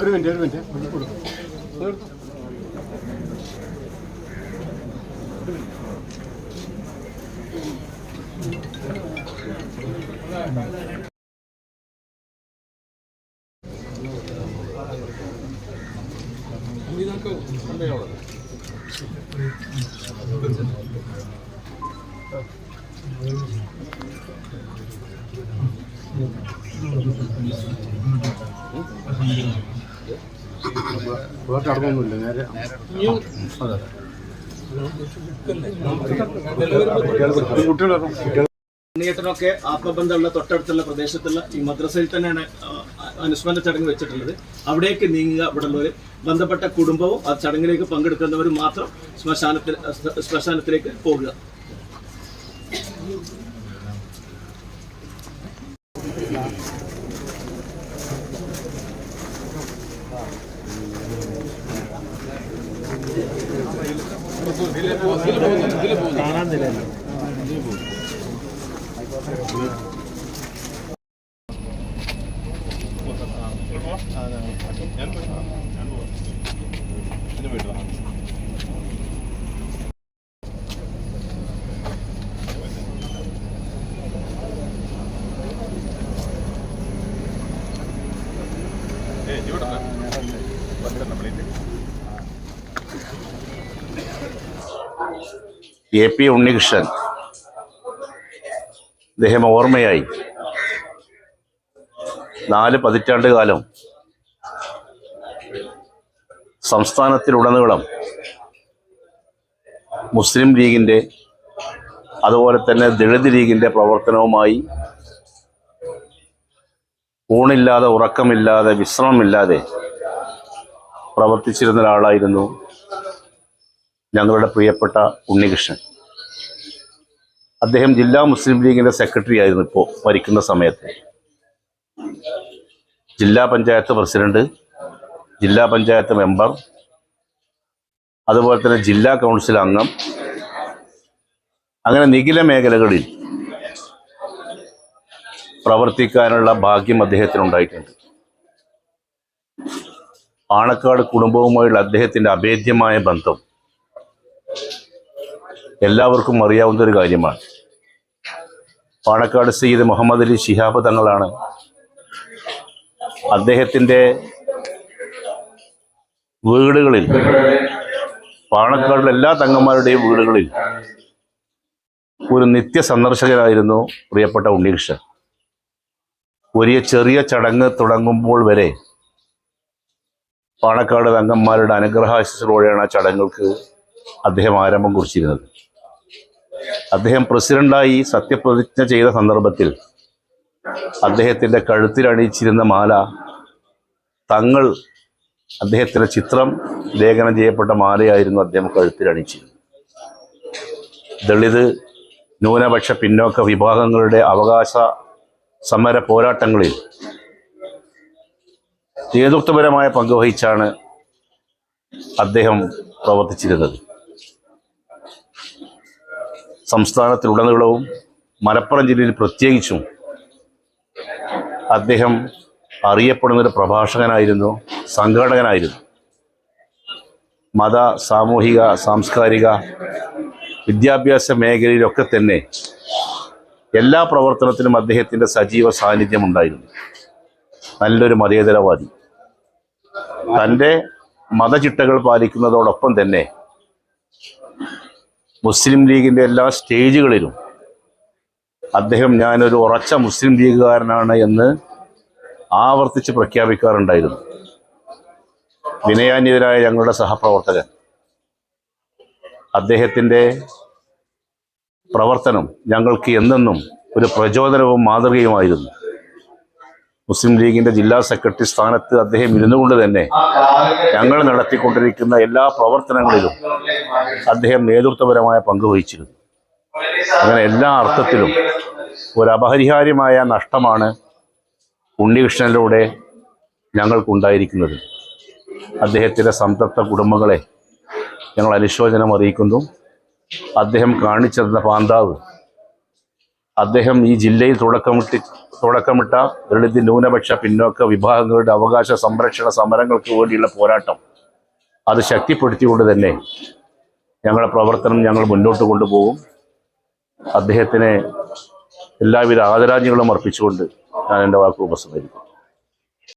ഒരു മിനിറ്റ്. ഒരു മിനിറ്റ് വേറെ അടങ്ങൊന്നുമില്ല നേരെ അതെ കുട്ടികൾ നേരെ ഉണ്ണിയേട്ടനൊക്കെ ആത്മബന്ധമുള്ള തൊട്ടടുത്തുള്ള പ്രദേശത്തുള്ള ഈ മദ്രസയിൽ തന്നെയാണ് അനുസ്മരണ ചടങ്ങ് വെച്ചിട്ടുള്ളത്. അവിടേക്ക് നീങ്ങുക ഇവിടെ ഉള്ളവർ ബന്ധപ്പെട്ട കുടുംബവും ആ ചടങ്ങിലേക്ക് പങ്കെടുക്കുന്നവരും മാത്രം ശ്മശാനത്തിൽ ശ്മശാനത്തിലേക്ക് പോകുക 안 എ പി ഉണ്ണികൃഷ്ണൻ. അദ്ദേഹം ഓർമ്മയായി. നാല് പതിറ്റാണ്ട് കാലം സംസ്ഥാനത്തിലുടനീളം മുസ്ലിം ലീഗിന്റെ അതുപോലെ തന്നെ ദളിത് ലീഗിന്റെ പ്രവർത്തനവുമായി ഊണില്ലാതെ ഉറക്കമില്ലാതെ വിശ്രമമില്ലാതെ പ്രവർത്തിച്ചിരുന്ന ഒരാളായിരുന്നു ഞങ്ങളുടെ പ്രിയപ്പെട്ട ഉണ്ണികൃഷ്ണൻ. അദ്ദേഹം ജില്ലാ മുസ്ലിം ലീഗിന്റെ സെക്രട്ടറി ആയിരുന്നു ഇപ്പോൾ ഭരിക്കുന്ന സമയത്ത്. ജില്ലാ പഞ്ചായത്ത് പ്രസിഡന്റ് ജില്ലാ പഞ്ചായത്ത് മെമ്പർ അതുപോലെ തന്നെ ജില്ലാ കൗൺസിൽ അംഗം. അങ്ങനെ നിഖില മേഖലകളിൽ പ്രവർത്തിക്കാനുള്ള ഭാഗ്യം അദ്ദേഹത്തിനുണ്ടായിട്ടുണ്ട് പാണക്കാട് കുടുംബവുമായുള്ള അദ്ദേഹത്തിന്റെ അഭേദ്യമായ ബന്ധം എല്ലാവർക്കും അറിയാവുന്ന ഒരു കാര്യമാണ്. പാണക്കാട് സയ്യിദ് മുഹമ്മദ് അലി ഷിഹാബ് തങ്ങളാണ് അദ്ദേഹത്തിന്റെ വീടുകളിൽ പാണക്കാടിലെ എല്ലാ തങ്ങന്മാരുടെയും വീടുകളിൽ ഒരു നിത്യ സന്ദർശകരായിരുന്നു പ്രിയപ്പെട്ട ഉണ്ണികൃഷ്ണൻ. ഒരു ചെറിയ ചടങ്ങ് തുടങ്ങുമ്പോൾ വരെ പാണക്കാട് തങ്ങന്മാരുടെ അനുഗ്രഹാശിസോടെയാണ് ആ ചടങ്ങുകൾക്ക് അദ്ദേഹം ആരംഭം കുറിച്ചിരുന്നത്. അദ്ദേഹം പ്രസിഡന്റായി സത്യപ്രതിജ്ഞ ചെയ്ത സന്ദർഭത്തിൽ അദ്ദേഹത്തിന്റെ കഴുത്തിൽ അണിയിച്ചിരുന്ന മാല തങ്ങൾ അദ്ദേഹത്തിന്റെ ചിത്രം ലേഖനം ചെയ്യപ്പെട്ട മാലയായിരുന്നു അദ്ദേഹം കഴുത്തിൽ അണിയിച്ചിരുന്നത്. ദളിത് ന്യൂനപക്ഷ പിന്നോക്ക വിഭാഗങ്ങളുടെ അവകാശ സമര പോരാട്ടങ്ങളിൽ നേതൃത്വപരമായ പങ്ക് വഹിച്ചാണ് അദ്ദേഹം പ്രവർത്തിച്ചിരുന്നത്. സംസ്ഥാനത്തിലുടനീളവും മലപ്പുറം ജില്ലയിൽ പ്രത്യേകിച്ചും അദ്ദേഹം അറിയപ്പെടുന്നൊരു പ്രഭാഷകനായിരുന്നു സംഘാടകനായിരുന്നു. മത സാമൂഹിക സാംസ്കാരിക വിദ്യാഭ്യാസ മേഖലയിലൊക്കെ തന്നെ എല്ലാ പ്രവർത്തനത്തിലും അദ്ദേഹത്തിന്റെ സജീവ സാന്നിധ്യം ഉണ്ടായിരുന്നു നല്ലൊരു മതേതരവാദി. തന്റെ മതചിട്ടകൾ പാലിക്കുന്നതോടൊപ്പം തന്നെ മുസ്ലിം ലീഗിന്റെ എല്ലാ സ്റ്റേജുകളിലും അദ്ദേഹം ഞാനൊരു ഉറച്ച മുസ്ലിം ലീഗുകാരനാണ് എന്ന് ആവർത്തിച്ച് പ്രഖ്യാപിക്കാറുണ്ടായിരുന്നു. വിനയാന്യതരായ ഞങ്ങളുടെ സഹപ്രവർത്തകൻ. അദ്ദേഹത്തിന്റെ പ്രവർത്തനം ഞങ്ങൾക്ക് എന്നെന്നും ഒരു പ്രചോദനവും മാതൃകയുമായിരുന്നു. മുസ്ലിം ലീഗിന്റെ ജില്ലാ സെക്രട്ടറി സ്ഥാനത്ത് അദ്ദേഹം ഇരുന്നുകൊണ്ട് തന്നെ ഞങ്ങൾ നടത്തിക്കൊണ്ടിരിക്കുന്ന എല്ലാ പ്രവർത്തനങ്ങളിലും അദ്ദേഹം നേതൃത്വപരമായ പങ്ക് വഹിച്ചിരുന്നു. അങ്ങനെ എല്ലാ അർത്ഥത്തിലും ഒരു അപരിഹാര്യമായ നഷ്ടമാണ് ഉണ്ണികൃഷ്ണനിലൂടെ ഞങ്ങൾക്കുണ്ടായിരിക്കുന്നത്. അദ്ദേഹത്തിന്റെ സംതൃപ്ത കുടുംബങ്ങളെ ഞങ്ങൾ അനുശോചനം അറിയിക്കുന്നു. അദ്ദേഹം കാണിച്ചിരുന്ന പാന്താവ്. അദ്ദേഹം ഈ ജില്ലയിൽ തുടക്കമിട്ട് തുടക്കമിട്ട ദളിത് ന്യൂനപക്ഷ പിന്നോക്ക വിഭാഗങ്ങളുടെ അവകാശ സംരക്ഷണ സമരങ്ങൾക്ക് വേണ്ടിയുള്ള പോരാട്ടം. അത് ശക്തിപ്പെടുത്തിക്കൊണ്ട് തന്നെ ഞങ്ങളുടെ പ്രവർത്തനം ഞങ്ങൾ മുന്നോട്ട് കൊണ്ടുപോകും. അദ്ദേഹത്തിന് എല്ലാവിധ ആദരാഞ്ജലികളും അർപ്പിച്ചുകൊണ്ട് ഞാൻ എന്റെ വാക്ക് ഉപസംഹരിക്കും